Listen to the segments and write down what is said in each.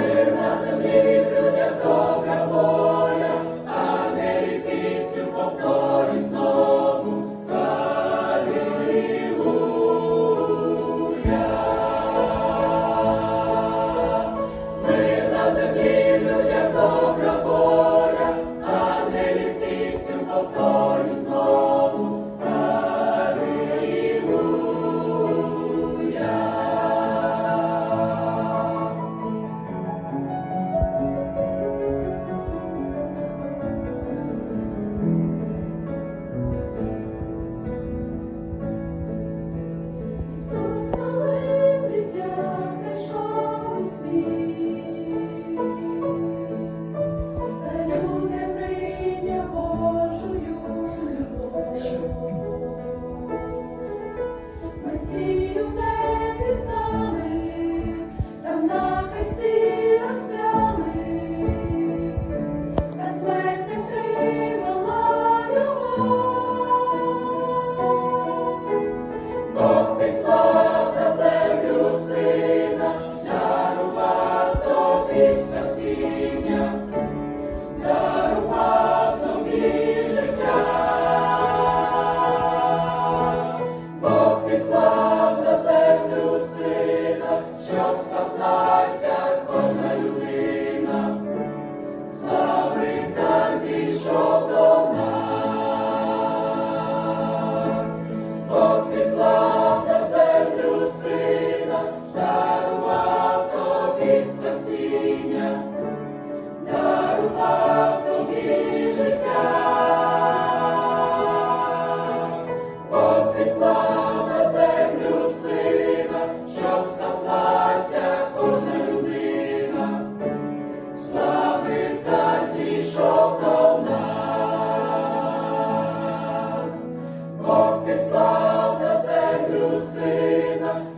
на землі, в добра воля, а не пісню повторює. So small.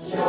shall